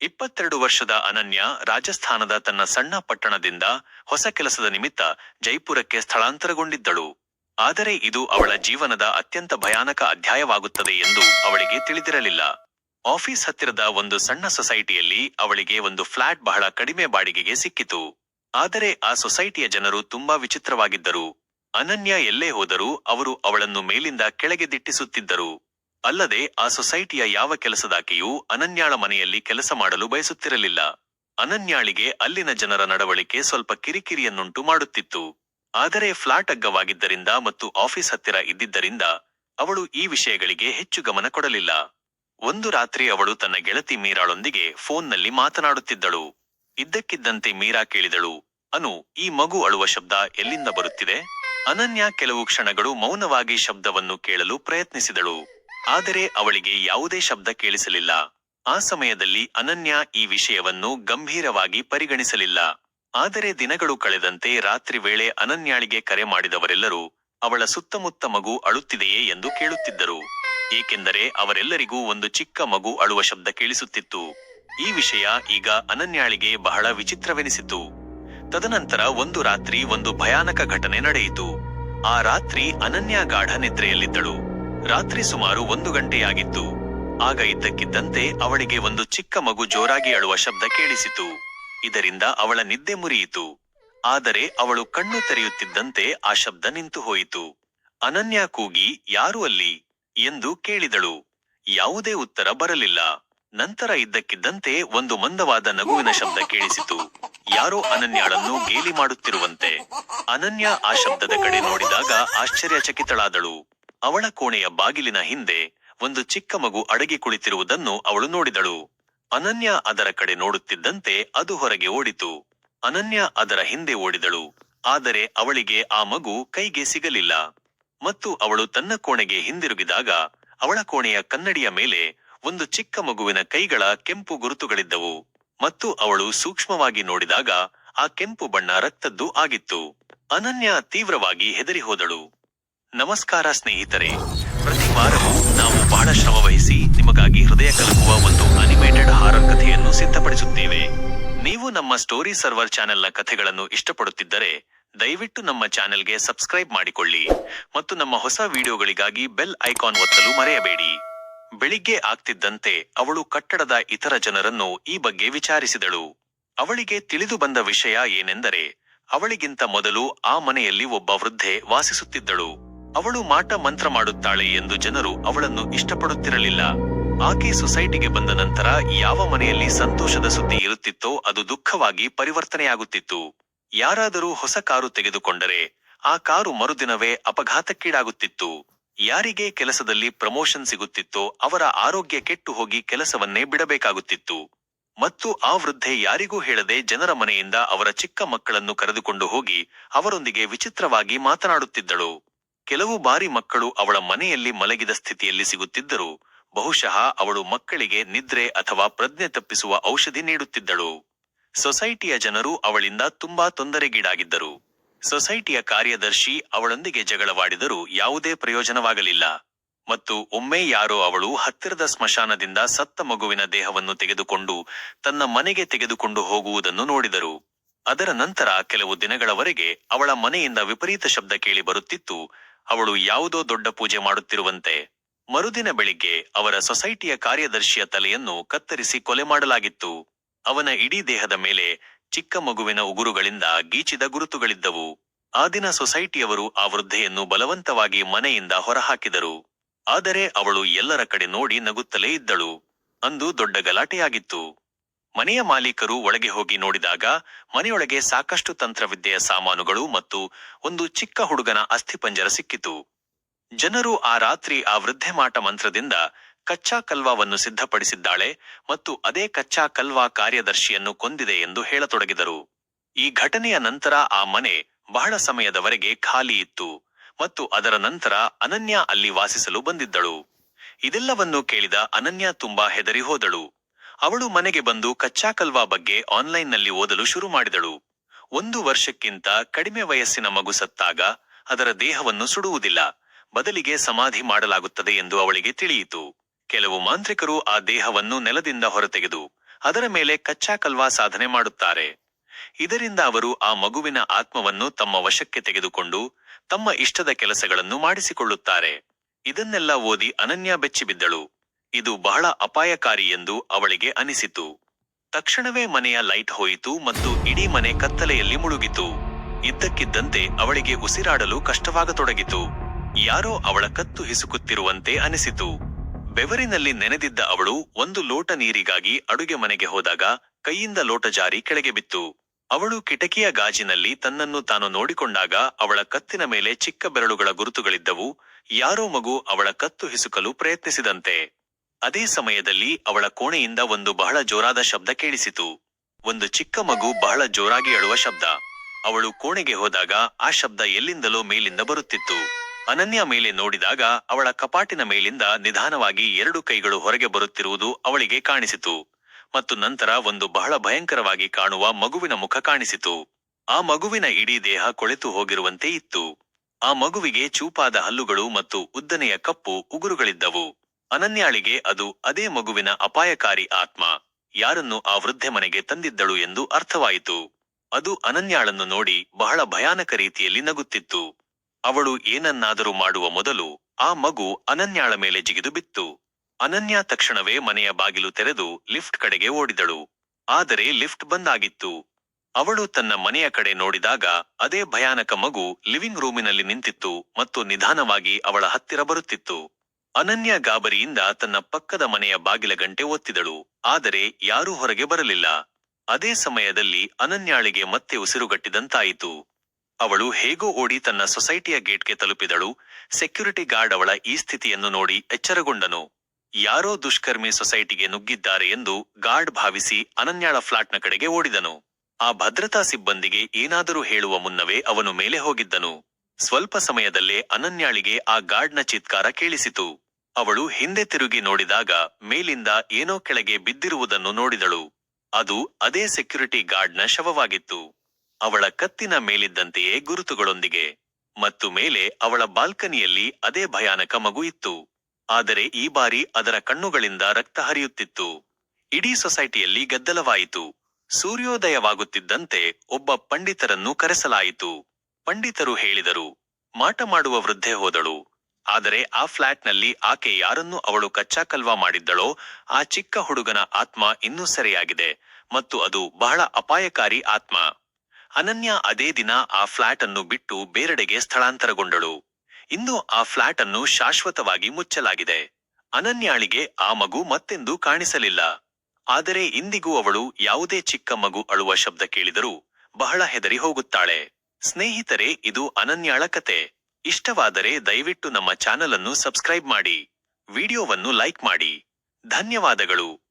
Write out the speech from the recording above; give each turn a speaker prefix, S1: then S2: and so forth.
S1: ಇಪ್ಪತ್ತೆರಡು ವರ್ಷದ ಅನನ್ಯ ರಾಜಸ್ಥಾನದ ತನ್ನ ಸಣ್ಣ ಪಟ್ಟಣದಿಂದ ಹೊಸ ಕೆಲಸದ ನಿಮಿತ್ತ ಜೈಪುರಕ್ಕೆ ಸ್ಥಳಾಂತರಗೊಂಡಿದ್ದಳು. ಆದರೆ ಇದು ಅವಳ ಜೀವನದ ಅತ್ಯಂತ ಭಯಾನಕ ಅಧ್ಯಾಯವಾಗುತ್ತದೆ ಎಂದು ಅವಳಿಗೆ ತಿಳಿದಿರಲಿಲ್ಲ. ಆಫೀಸ್ ಹತ್ತಿರದ ಒಂದು ಸಣ್ಣ ಸೊಸೈಟಿಯಲ್ಲಿ ಅವಳಿಗೆ ಒಂದು ಫ್ಲಾಟ್ ಬಹಳ ಕಡಿಮೆ ಬಾಡಿಗೆಗೆ ಸಿಕ್ಕಿತು. ಆದರೆ ಆ ಸೊಸೈಟಿಯ ಜನರು ತುಂಬಾ ವಿಚಿತ್ರವಾಗಿದ್ದರು. ಅನನ್ಯ ಎಲ್ಲೇ ಹೋದರೂ ಅವರು ಅವಳನ್ನು ಮೇಲಿಂದ ಕೆಳಗೆ ದಿಟ್ಟಿಸುತ್ತಿದ್ದರು. ಅಲ್ಲದೆ ಆ ಸೊಸೈಟಿಯ ಯಾವ ಕೆಲಸದಾಕೆಯೂ ಅನನ್ಯಾಳ ಮನೆಯಲ್ಲಿ ಕೆಲಸ ಮಾಡಲು ಬಯಸುತ್ತಿರಲಿಲ್ಲ. ಅನನ್ಯಾಳಿಗೆ ಅಲ್ಲಿನ ಜನರ ನಡವಳಿಕೆ ಸ್ವಲ್ಪ ಕಿರಿಕಿರಿಯನ್ನುಂಟು ಮಾಡುತ್ತಿತ್ತು. ಆದರೆ ಫ್ಲಾಟ್ ಅಗ್ಗವಾಗಿದ್ದರಿಂದ ಮತ್ತು ಆಫೀಸ್ ಹತ್ತಿರ ಇದ್ದಿದ್ದರಿಂದ ಅವಳು ಈ ವಿಷಯಗಳಿಗೆ ಹೆಚ್ಚು ಗಮನ ಕೊಡಲಿಲ್ಲ. ಒಂದು ರಾತ್ರಿ ಅವಳು ತನ್ನ ಗೆಳತಿ ಮೀರಾಳೊಂದಿಗೆ ಫೋನ್ನಲ್ಲಿ ಮಾತನಾಡುತ್ತಿದ್ದಳು. ಇದ್ದಕ್ಕಿದ್ದಂತೆ ಮೀರಾ ಕೇಳಿದಳು, ಅನು, ಈ ಮಗು ಅಳುವ ಶಬ್ದ ಎಲ್ಲಿಂದ ಬರುತ್ತಿದೆ? ಅನನ್ಯ ಕೆಲವು ಕ್ಷಣಗಳು ಮೌನವಾಗಿ ಶಬ್ದವನ್ನು ಕೇಳಲು ಪ್ರಯತ್ನಿಸಿದಳು. ಆದರೆ ಅವಳಿಗೆ ಯಾವುದೇ ಶಬ್ದ ಕೇಳಿಸಲಿಲ್ಲ. ಆ ಸಮಯದಲ್ಲಿ ಅನನ್ಯ ಈ ವಿಷಯವನ್ನು ಗಂಭೀರವಾಗಿ ಪರಿಗಣಿಸಲಿಲ್ಲ. ಆದರೆ ದಿನಗಳು ಕಳೆದಂತೆ ರಾತ್ರಿ ವೇಳೆ ಅನನ್ಯಾಳಿಗೆ ಕರೆ ಮಾಡಿದವರೆಲ್ಲರೂ ಅವಳ ಸುತ್ತಮುತ್ತ ಮಗು ಅಳುತ್ತಿದೆಯೇ ಎಂದು ಕೇಳುತ್ತಿದ್ದರು. ಏಕೆಂದರೆ ಅವರೆಲ್ಲರಿಗೂ ಒಂದು ಚಿಕ್ಕ ಮಗು ಅಳುವ ಶಬ್ದ ಕೇಳಿಸುತ್ತಿತ್ತು. ಈ ವಿಷಯ ಈಗ ಅನನ್ಯಾಳಿಗೆ ಬಹಳ ವಿಚಿತ್ರವೆನಿಸಿತು. ತದನಂತರ ಒಂದು ರಾತ್ರಿ ಒಂದು ಭಯಾನಕ ಘಟನೆ ನಡೆಯಿತು. ಆ ರಾತ್ರಿ ಅನನ್ಯ ಗಾಢ ನಿದ್ರೆಯಲ್ಲಿದ್ದಳು. ರಾತ್ರಿ ಸುಮಾರು ಒಂದು ಗಂಟೆಯಾಗಿತ್ತು. ಆಗ ಇದ್ದಕ್ಕಿದ್ದಂತೆ ಅವಳಿಗೆ ಒಂದು ಚಿಕ್ಕ ಮಗು ಜೋರಾಗಿ ಅಳುವ ಶಬ್ದ ಕೇಳಿಸಿತು. ಇದರಿಂದ ಅವಳ ನಿದ್ದೆ ಮುರಿಯಿತು. ಆದರೆ ಅವಳು ಕಣ್ಣು ತೆರೆಯುತ್ತಿದ್ದಂತೆ ಆ ಶಬ್ದ ನಿಂತು ಹೋಯಿತು. ಅನನ್ಯ ಕೂಗಿ, ಯಾರು ಅಲ್ಲಿ? ಎಂದು ಕೇಳಿದಳು. ಯಾವುದೇ ಉತ್ತರ ಬರಲಿಲ್ಲ. ನಂತರ ಇದ್ದಕ್ಕಿದ್ದಂತೆ ಒಂದು ಮಂದವಾದ ನಗುವಿನ ಶಬ್ದ ಕೇಳಿಸಿತು. ಯಾರೋ ಅನನ್ಯಾಳನ್ನು ಗೇಲಿ ಮಾಡುತ್ತಿರುವಂತೆ. ಅನನ್ಯ ಆ ಶಬ್ದದ ಕಡೆ ನೋಡಿದಾಗ ಆಶ್ಚರ್ಯಚಕಿತಳಾದಳು. ಅವಳ ಕೋಣೆಯ ಬಾಗಿಲಿನ ಹಿಂದೆ ಒಂದು ಚಿಕ್ಕ ಮಗು ಅಡಗಿ ಕುಳಿತಿರುವುದನ್ನು ಅವಳು ನೋಡಿದಳು. ಅನನ್ಯ ಅದರ ಕಡೆ ನೋಡುತ್ತಿದ್ದಂತೆ ಅದು ಹೊರಗೆ ಓಡಿತು. ಅನನ್ಯ ಅದರ ಹಿಂದೆ ಓಡಿದಳು. ಆದರೆ ಅವಳಿಗೆ ಆ ಮಗು ಕೈಗೆ ಸಿಗಲಿಲ್ಲ. ಮತ್ತು ಅವಳು ತನ್ನ ಕೋಣೆಗೆ ಹಿಂದಿರುಗಿದಾಗ ಅವಳ ಕೋಣೆಯ ಕನ್ನಡಿಯ ಮೇಲೆ ಒಂದು ಚಿಕ್ಕ ಮಗುವಿನ ಕೈಗಳ ಕೆಂಪು ಗುರುತುಗಳಿದ್ದವು. ಮತ್ತು ಅವಳು ಸೂಕ್ಷ್ಮವಾಗಿ ನೋಡಿದಾಗ ಆ ಕೆಂಪು ಬಣ್ಣ ರಕ್ತದ್ದು ಆಗಿತ್ತು. ಅನನ್ಯ ತೀವ್ರವಾಗಿ ಹೆದರಿ ಹೋದಳು. ನಮಸ್ಕಾರ ಸ್ನೇಹಿತರೆ. ಪ್ರತಿ ವಾರವೂ ನಾವು ಬಹಳ ಶ್ರಮ ವಹಿಸಿ ನಿಮಗಾಗಿ ಹೃದಯ ಕಲಕುವ ಒಂದು ಅನಿಮೇಟೆಡ್ ಹಾರರ್ ಕಥೆಯನ್ನು ಸಿದ್ಧಪಡಿಸುತ್ತೇವೆ. ನೀವು ನಮ್ಮ ಸ್ಟೋರಿ ಸರ್ವರ್ ಚಾನೆಲ್ನ ಕಥೆಗಳನ್ನು ಇಷ್ಟಪಡುತ್ತಿದ್ದರೆ, ದಯವಿಟ್ಟು ನಮ್ಮ ಚಾನೆಲ್ಗೆ ಸಬ್ಸ್ಕ್ರೈಬ್ ಮಾಡಿಕೊಳ್ಳಿ ಮತ್ತು ನಮ್ಮ ಹೊಸ ವಿಡಿಯೋಗಳಿಗಾಗಿ ಬೆಲ್ ಐಕಾನ್ ಒತ್ತಲು ಮರೆಯಬೇಡಿ. ಬೆಳಿಗ್ಗೆ ಆಗ್ತಿದ್ದಂತೆ ಅವಳು ಕಟ್ಟಡದ ಇತರ ಜನರನ್ನು ಈ ಬಗ್ಗೆ ವಿಚಾರಿಸಿದಳು. ಅವಳಿಗೆ ತಿಳಿದು ಬಂದ ವಿಷಯ ಏನೆಂದರೆ, ಅವಳಿಗಿಂತ ಮೊದಲು ಆ ಮನೆಯಲ್ಲಿ ಒಬ್ಬ ವೃದ್ಧೆ ವಾಸಿಸುತ್ತಿದ್ದಳು. ಅವಳು ಮಾಟ ಮಂತ್ರ ಮಾಡುತ್ತಾಳೆ ಎಂದು ಜನರು ಅವಳನ್ನು ಇಷ್ಟಪಡುತ್ತಿರಲಿಲ್ಲ. ಆಕೆ ಸೊಸೈಟಿಗೆ ಬಂದ ನಂತರ ಯಾವ ಮನೆಯಲ್ಲಿ ಸಂತೋಷದ ಸುದ್ದಿ ಇರುತ್ತಿತ್ತೋ ಅದು ದುಃಖವಾಗಿ ಪರಿವರ್ತನೆಯಾಗುತ್ತಿತ್ತು. ಯಾರಾದರೂ ಹೊಸ ಕಾರು ತೆಗೆದುಕೊಂಡರೆ ಆ ಕಾರು ಮರುದಿನವೇ ಅಪಘಾತಕ್ಕೀಡಾಗುತ್ತಿತ್ತು. ಯಾರಿಗೆ ಕೆಲಸದಲ್ಲಿ ಪ್ರಮೋಷನ್ ಸಿಗುತ್ತಿತ್ತೋ ಅವರ ಆರೋಗ್ಯ ಕೆಟ್ಟು ಹೋಗಿ ಕೆಲಸವನ್ನೇ ಬಿಡಬೇಕಾಗುತ್ತಿತ್ತು. ಮತ್ತು ಆ ವೃದ್ಧೆ ಯಾರಿಗೂ ಹೇಳದೆ ಜನರ ಮನೆಯಿಂದ ಅವರ ಚಿಕ್ಕ ಮಕ್ಕಳನ್ನು ಕರೆದುಕೊಂಡು ಹೋಗಿ ಅವರೊಂದಿಗೆ ವಿಚಿತ್ರವಾಗಿ ಮಾತನಾಡುತ್ತಿದ್ದಳು. ಕೆಲವು ಬಾರಿ ಮಕ್ಕಳು ಅವಳ ಮನೆಯಲ್ಲಿ ಮಲಗಿದ ಸ್ಥಿತಿಯಲ್ಲಿ ಸಿಗುತ್ತಿದ್ದರು. ಬಹುಶಃ ಅವಳು ಮಕ್ಕಳಿಗೆ ನಿದ್ರೆ ಅಥವಾ ಪ್ರಜ್ಞೆ ತಪ್ಪಿಸುವ ಔಷಧಿ ನೀಡುತ್ತಿದ್ದಳು. ಸೊಸೈಟಿಯ ಜನರು ಅವಳಿಂದ ತುಂಬಾ ತೊಂದರೆಗೀಡಾಗಿದ್ದರು. ಸೊಸೈಟಿಯ ಕಾರ್ಯದರ್ಶಿ ಅವಳೊಂದಿಗೆ ಜಗಳವಾಡಿದರೂ ಯಾವುದೇ ಪ್ರಯೋಜನವಾಗಲಿಲ್ಲ. ಮತ್ತು ಒಮ್ಮೆ ಯಾರೋ ಅವಳು ಹತ್ತಿರದ ಸ್ಮಶಾನದಿಂದ ಸತ್ತ ಮಗುವಿನ ದೇಹವನ್ನು ತೆಗೆದುಕೊಂಡು ತನ್ನ ಮನೆಗೆ ತೆಗೆದುಕೊಂಡು ಹೋಗುವುದನ್ನು ನೋಡಿದರು. ಅದರ ನಂತರ ಕೆಲವು ದಿನಗಳವರೆಗೆ ಅವಳ ಮನೆಯಿಂದ ವಿಪರೀತ ಶಬ್ದ ಕೇಳಿ ಬರುತ್ತಿತ್ತು. ಅವಳು ಯಾವುದೋ ದೊಡ್ಡ ಪೂಜೆ ಮಾಡುತ್ತಿರುವಂತೆ ಮರುದಿನ ಬೆಳಿಗ್ಗೆ ಅವರ ಸೊಸೈಟಿಯ ಕಾರ್ಯದರ್ಶಿಯ ತಲೆಯನ್ನು ಕತ್ತರಿಸಿ ಕೊಲೆ ಮಾಡಲಾಗಿತ್ತು. ಅವನ ಇಡೀ ದೇಹದ ಮೇಲೆ ಚಿಕ್ಕ ಮಗುವಿನ ಉಗುರುಗಳಿಂದ ಗೀಚಿದ ಗುರುತುಗಳಿದ್ದವು. ಆ ದಿನ ಸೊಸೈಟಿಯವರು ಆ ವೃದ್ಧೆಯನ್ನು ಬಲವಂತವಾಗಿ ಮನೆಯಿಂದ ಹೊರಹಾಕಿದರು. ಆದರೆ ಅವಳು ಎಲ್ಲರ ಕಡೆ ನೋಡಿ ನಗುತ್ತಲೇ ಇದ್ದಳು. ಅಂದು ದೊಡ್ಡ ಗಲಾಟೆಯಾಗಿತ್ತು. ಮನೆಯ ಮಾಲೀಕರು ಒಳಗೆ ಹೋಗಿ ನೋಡಿದಾಗ ಮನೆಯೊಳಗೆ ಸಾಕಷ್ಟು ತಂತ್ರವಿದ್ಯೆಯ ಸಾಮಾನುಗಳು ಮತ್ತು ಒಂದು ಚಿಕ್ಕ ಹುಡುಗನ ಅಸ್ಥಿಪಂಜರ ಸಿಕ್ಕಿತು. ಜನರು ಆ ರಾತ್ರಿ ಆ ವೃದ್ಧೆ ಮಾಟ ಮಂತ್ರದಿಂದ ಕಚ್ಚಾ ಕಲ್ವಾವನ್ನು ಸಿದ್ಧಪಡಿಸಿದ್ದಾಳೆ ಮತ್ತು ಅದೇ ಕಚ್ಚಾ ಕಲ್ವಾ ಕಾರ್ಯದರ್ಶಿಯನ್ನು ಕೊಂದಿದೆ ಎಂದು ಹೇಳತೊಡಗಿದರು. ಈ ಘಟನೆಯ ನಂತರ ಆ ಮನೆ ಬಹಳ ಸಮಯದವರೆಗೆ ಖಾಲಿ ಇತ್ತು ಮತ್ತು ಅದರ ನಂತರ ಅನನ್ಯ ಅಲ್ಲಿ ವಾಸಿಸಲು ಬಂದಿದ್ದಳು. ಇದೆಲ್ಲವನ್ನು ಕೇಳಿದ ಅನನ್ಯ ತುಂಬಾ ಹೆದರಿ ಹೋದಳು. ಅವಳು ಮನೆಗೆ ಬಂದು ಕಚ್ಚಾ ಕಲ್ವಾ ಬಗ್ಗೆ ಆನ್ಲೈನ್ನಲ್ಲಿ ಓದಲು ಶುರು ಮಾಡಿದಳು. ಒಂದು ವರ್ಷಕ್ಕಿಂತ ಕಡಿಮೆ ವಯಸ್ಸಿನ ಮಗು ಸತ್ತಾಗ ಅದರ ದೇಹವನ್ನು ಸುಡುವುದಿಲ್ಲ. ಬದಲಿಗೆ ಸಮಾಧಿ ಮಾಡಲಾಗುತ್ತದೆ ಎಂದು ಅವಳಿಗೆ ತಿಳಿಯಿತು. ಕೆಲವು ಮಾಂತ್ರಿಕರು ಆ ದೇಹವನ್ನು ನೆಲದಿಂದ ಹೊರತೆಗೆದು ಅದರ ಮೇಲೆ ಕಚ್ಚಾ ಕಲ್ವಾ ಸಾಧನೆ ಮಾಡುತ್ತಾರೆ. ಇದರಿಂದ ಅವರು ಆ ಮಗುವಿನ ಆತ್ಮವನ್ನು ತಮ್ಮ ವಶಕ್ಕೆ ತೆಗೆದುಕೊಂಡು ತಮ್ಮ ಇಷ್ಟದ ಕೆಲಸಗಳನ್ನು ಮಾಡಿಸಿಕೊಳ್ಳುತ್ತಾರೆ. ಇದನ್ನೆಲ್ಲ ಓದಿ ಅನನ್ಯ ಬೆಚ್ಚಿಬಿದ್ದಳು. ಇದು ಬಹಳ ಅಪಾಯಕಾರಿ ಎಂದು ಅವಳಿಗೆ ಅನಿಸಿತು. ತಕ್ಷಣವೇ ಮನೆಯ ಲೈಟ್ ಹೋಯಿತು ಮತ್ತು ಇಡೀ ಮನೆ ಕತ್ತಲೆಯಲ್ಲಿ ಮುಳುಗಿತು. ಇದ್ದಕ್ಕಿದ್ದಂತೆ ಅವಳಿಗೆ ಉಸಿರಾಡಲು ಕಷ್ಟವಾಗತೊಡಗಿತು. ಯಾರೋ ಅವಳ ಕತ್ತು ಹಿಸುಕುತ್ತಿರುವಂತೆ ಅನಿಸಿತು. ಬೆವರಿನಲ್ಲಿ ನೆನೆದಿದ್ದ ಅವಳು ಒಂದು ಲೋಟ ನೀರಿಗಾಗಿ ಅಡುಗೆ ಮನೆಗೆ ಹೋದಾಗ ಕೈಯಿಂದ ಲೋಟ ಜಾರಿ ಕೆಳಗೆ ಬಿತ್ತು. ಅವಳು ಕಿಟಕಿಯ ಗಾಜಿನಲ್ಲಿ ತನ್ನನ್ನು ತಾನು ನೋಡಿಕೊಂಡಾಗ ಅವಳ ಕತ್ತಿನ ಮೇಲೆ ಚಿಕ್ಕ ಬೆರಳುಗಳ ಗುರುತುಗಳಿದ್ದವು. ಯಾರೋ ಮಗು ಅವಳ ಕತ್ತು ಹಿಸುಕಲು ಪ್ರಯತ್ನಿಸಿದಂತೆ. ಅದೇ ಸಮಯದಲ್ಲಿ ಅವಳ ಕೋಣೆಯಿಂದ ಒಂದು ಬಹಳ ಜೋರಾದ ಶಬ್ದ ಕೇಳಿಸಿತು. ಒಂದು ಚಿಕ್ಕ ಮಗು ಬಹಳ ಜೋರಾಗಿ ಅಳುವ ಶಬ್ದ. ಅವಳು ಕೋಣೆಗೆ ಹೋದಾಗ ಆ ಶಬ್ದ ಎಲ್ಲಿಂದಲೋ ಮೇಲಿಂದ ಬರುತ್ತಿತ್ತು. ಅನನ್ಯ ಮೇಲೆ ನೋಡಿದಾಗ ಅವಳ ಕಪಾಟಿನ ಮೇಲಿಂದ ನಿಧಾನವಾಗಿ ಎರಡು ಕೈಗಳು ಹೊರಗೆ ಬರುತ್ತಿರುವುದು ಅವಳಿಗೆ ಕಾಣಿಸಿತು. ಮತ್ತು ನಂತರ ಒಂದು ಬಹಳ ಭಯಂಕರವಾಗಿ ಕಾಣುವ ಮಗುವಿನ ಮುಖ ಕಾಣಿಸಿತು. ಆ ಮಗುವಿನ ಇಡೀ ದೇಹ ಕೊಳೆತು ಹೋಗಿರುವಂತೆ ಇತ್ತು. ಆ ಮಗುವಿಗೆ ಚೂಪಾದ ಹಲ್ಲುಗಳು ಮತ್ತು ಉದ್ದನೆಯ ಕಪ್ಪು ಉಗುರುಗಳಿದ್ದವು. ಅನನ್ಯಾಳಿಗೆ ಅದು ಅದೇ ಮಗುವಿನ ಅಪಾಯಕಾರಿ ಆತ್ಮ. ಯಾರನ್ನು ಆ ವೃದ್ಧೆ ಮನೆಗೆ ತಂದಿದ್ದಳು ಎಂದು ಅರ್ಥವಾಯಿತು. ಅದು ಅನನ್ಯಾಳನ್ನು ನೋಡಿ ಬಹಳ ಭಯಾನಕ ರೀತಿಯಲ್ಲಿ ನಗುತ್ತಿತ್ತು. ಅವಳು ಏನನ್ನಾದರೂ ಮಾಡುವ ಮೊದಲು ಆ ಮಗು ಅನನ್ಯಾಳ ಮೇಲೆ ಜಿಗಿದು ಬಿತ್ತು. ಅನನ್ಯಾ ತಕ್ಷಣವೇ ಮನೆಯ ಬಾಗಿಲು ತೆರೆದು ಲಿಫ್ಟ್ ಕಡೆಗೆ ಓಡಿದಳು. ಆದರೆ ಲಿಫ್ಟ್ ಬಂದಾಗಿತ್ತು. ಅವಳು ತನ್ನ ಮನೆಯ ಕಡೆ ನೋಡಿದಾಗ ಅದೇ ಭಯಾನಕ ಮಗು ಲಿವಿಂಗ್ ರೂಮಿನಲ್ಲಿ ನಿಂತಿತ್ತು ಮತ್ತು ನಿಧಾನವಾಗಿ ಅವಳ ಹತ್ತಿರ ಬರುತ್ತಿತ್ತು. ಅನನ್ಯ ಗಾಬರಿಯಿಂದ ತನ್ನ ಪಕ್ಕದ ಮನೆಯ ಬಾಗಿಲ ಗಂಟೆ ಒತ್ತಿದಳು. ಆದರೆ ಯಾರೂ ಹೊರಗೆ ಬರಲಿಲ್ಲ. ಅದೇ ಸಮಯದಲ್ಲಿ ಅನನ್ಯಾಳಿಗೆ ಮತ್ತೆ ಉಸಿರುಗಟ್ಟಿದಂತಾಯಿತು. ಅವಳು ಹೇಗೋ ಓಡಿ ತನ್ನ ಸೊಸೈಟಿಯ ಗೇಟ್ಗೆ ತಲುಪಿದಳು. ಸೆಕ್ಯೂರಿಟಿ ಗಾರ್ಡ್ ಅವಳ ಈ ಸ್ಥಿತಿಯನ್ನು ನೋಡಿ ಎಚ್ಚರಗೊಂಡನು. ಯಾರೋ ದುಷ್ಕರ್ಮಿ ಸೊಸೈಟಿಗೆ ನುಗ್ಗಿದ್ದಾರೆ ಎಂದು ಗಾರ್ಡ್ ಭಾವಿಸಿ ಅನನ್ಯಾಳ ಫ್ಲಾಟ್ನ ಕಡೆಗೆ ಓಡಿದನು. ಆ ಭದ್ರತಾ ಸಿಬ್ಬಂದಿಗೆ ಏನಾದರೂ ಹೇಳುವ ಮುನ್ನವೇ ಅವನು ಮೇಲೆ ಹೋಗಿದ್ದನು. ಸ್ವಲ್ಪ ಸಮಯದಲ್ಲೇ ಅನನ್ಯಾಳಿಗೆ ಆ ಗಾರ್ಡ್ನ ಚಿತ್ಕಾರ ಕೇಳಿಸಿತು. ಅವಳು ಹಿಂದೆ ತಿರುಗಿ ನೋಡಿದಾಗ ಮೇಲಿಂದ ಏನೋ ಕೆಳಗೆ ಬಿದ್ದಿರುವುದನ್ನು ನೋಡಿದಳು. ಅದು ಅದೇ ಸೆಕ್ಯುರಿಟಿ ಗಾರ್ಡ್ನ ಶವವಾಗಿತ್ತು. ಅವಳ ಕತ್ತಿನ ಮೇಲಿದ್ದಂತೆಯೇ ಗುರುತುಗಳೊಂದಿಗೆ. ಮತ್ತು ಮೇಲೆ ಅವಳ ಬಾಲ್ಕನಿಯಲ್ಲಿ ಅದೇ ಭಯಾನಕ ಮಗು ಇತ್ತು. ಆದರೆ ಈ ಬಾರಿ ಅದರ ಕಣ್ಣುಗಳಿಂದ ರಕ್ತ ಹರಿಯುತ್ತಿತ್ತು. ಇಡೀ ಸೊಸೈಟಿಯಲ್ಲಿ ಗದ್ದಲವಾಯಿತು. ಸೂರ್ಯೋದಯವಾಗುತ್ತಿದ್ದಂತೆ ಒಬ್ಬ ಪಂಡಿತರನ್ನು ಕರೆಸಲಾಯಿತು. ಪಂಡಿತರು ಹೇಳಿದರು, ಮಾಟ ಮಾಡುವ ವೃದ್ಧೆ ಹೋದಳು. ಆದರೆ ಆ ಫ್ಲಾಟ್ನಲ್ಲಿ ಆಕೆ ಯಾರನ್ನು ಅವಳು ಕಚ್ಚಾ ಕಲ್ವಾ ಮಾಡಿದ್ದಳೋ ಆ ಚಿಕ್ಕ ಹುಡುಗನ ಆತ್ಮ ಇನ್ನೂ ಸೆರೆಯಾಗಿದೆ ಮತ್ತು ಅದು ಬಹಳ ಅಪಾಯಕಾರಿ ಆತ್ಮ. ಅನನ್ಯ ಅದೇ ದಿನ ಆ ಫ್ಲಾಟ್ ಅನ್ನು ಬಿಟ್ಟು ಬೇರೆಡೆಗೆ ಸ್ಥಳಾಂತರಗೊಂಡಳು. ಇನ್ನು ಆ ಫ್ಲಾಟ್ ಅನ್ನು ಶಾಶ್ವತವಾಗಿ ಮುಚ್ಚಲಾಗಿದೆ. ಅನನ್ಯಾಳಿಗೆ ಆ ಮಗು ಮತ್ತೆಂದೂ ಕಾಣಿಸಲಿಲ್ಲ. ಆದರೆ ಇಂದಿಗೂ ಅವಳು ಯಾವುದೇ ಚಿಕ್ಕ ಮಗು ಅಳುವ ಶಬ್ದ ಕೇಳಿದರೂ ಬಹಳ ಹೆದರಿ ಹೋಗುತ್ತಾಳೆ. ಸ್ನೇಹಿತರೆ, ಇದು ಅನನ್ಯಾಳ ಕತೆ. ಇಷ್ಟವಾದರೆ ದಯವಿಟ್ಟು ನಮ್ಮ ಚಾನಲನ್ನು ಸಬ್ಸ್ಕ್ರೈಬ್ ಮಾಡಿ ವಿಡಿಯೋವನ್ನು ಲೈಕ್ ಮಾಡಿ. ಧನ್ಯವಾದಗಳು.